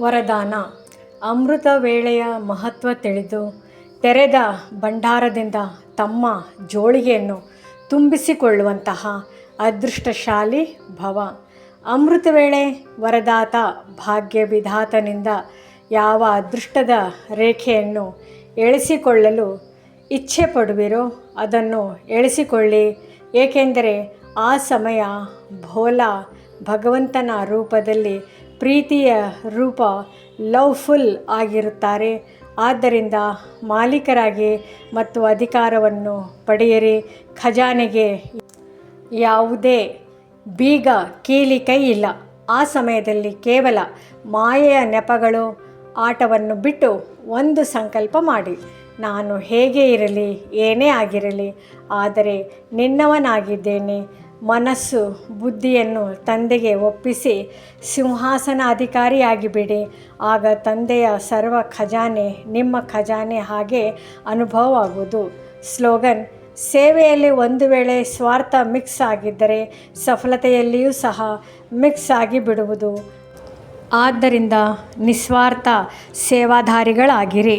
ವರದಾನ. ಅಮೃತ ವೇಳೆಯ ಮಹತ್ವ ತಿಳಿದು ತೆರೆದ ಭಂಡಾರದಿಂದ ತಮ್ಮ ಜೋಳಿಗೆಯನ್ನು ತುಂಬಿಸಿಕೊಳ್ಳುವಂತಹ ಅದೃಷ್ಟಶಾಲಿ ಭವ. ಅಮೃತ ವೇಳೆ ವರದಾತ ಭಾಗ್ಯ ವಿಧಾತನಿಂದ ಯಾವ ಅದೃಷ್ಟದ ರೇಖೆಯನ್ನು ಎಳೆಸಿಕೊಳ್ಳಲು ಇಚ್ಛೆ ಪಡುವಿರೋ ಅದನ್ನು ಎಳೆಸಿಕೊಳ್ಳಿ. ಏಕೆಂದರೆ ಆ ಸಮಯ ಭೋಲಾ ಭಗವಂತನ ರೂಪದಲ್ಲಿ ಪ್ರೀತಿಯ ರೂಪ ಲವ್ಫುಲ್ ಆಗಿರುತ್ತಾರೆ. ಆದ್ದರಿಂದ ಮಾಲೀಕರಾಗಿ ಮತ್ತು ಅಧಿಕಾರವನ್ನು ಪಡೆಯಿರಿ. ಖಜಾನೆಗೆ ಯಾವುದೇ ಬೀಗ ಕೀಲಿ ಕೈ ಇಲ್ಲ. ಆ ಸಮಯದಲ್ಲಿ ಕೇವಲ ಮಾಯೆಯ ನೆಪಗಳು, ಆಟವನ್ನು ಬಿಟ್ಟು ಒಂದು ಸಂಕಲ್ಪ ಮಾಡಿ. ನಾನು ಹೇಗೆ ಇರಲಿ, ಏನೇ ಆಗಿರಲಿ, ಆದರೆ ನಿನ್ನವನಾಗಿದ್ದೇನೆ. ಮನಸ್ಸು, ಬುದ್ಧಿಯನ್ನು ತಂದೆಗೆ ಒಪ್ಪಿಸಿ ಸಿಂಹಾಸನ ಅಧಿಕಾರಿಯಾಗಿಬಿಡಿ ಆಗ ತಂದೆಯ ಸರ್ವ ಖಜಾನೆ ನಿಮ್ಮ ಖಜಾನೆ ಹಾಗೆ ಅನುಭವವಾಗುವುದು. ಸ್ಲೋಗನ್, ಸೇವೆಯಲ್ಲಿ ಒಂದು ವೇಳೆ ಸ್ವಾರ್ಥ ಮಿಕ್ಸ್ ಆಗಿದ್ದರೆ ಸಫಲತೆಯಲ್ಲಿಯೂ ಸಹ ಮಿಕ್ಸ್ ಆಗಿ ಬಿಡುವುದು ಆದ್ದರಿಂದ ನಿಸ್ವಾರ್ಥ ಸೇವಾಧಾರಿಗಳಾಗಿರಿ.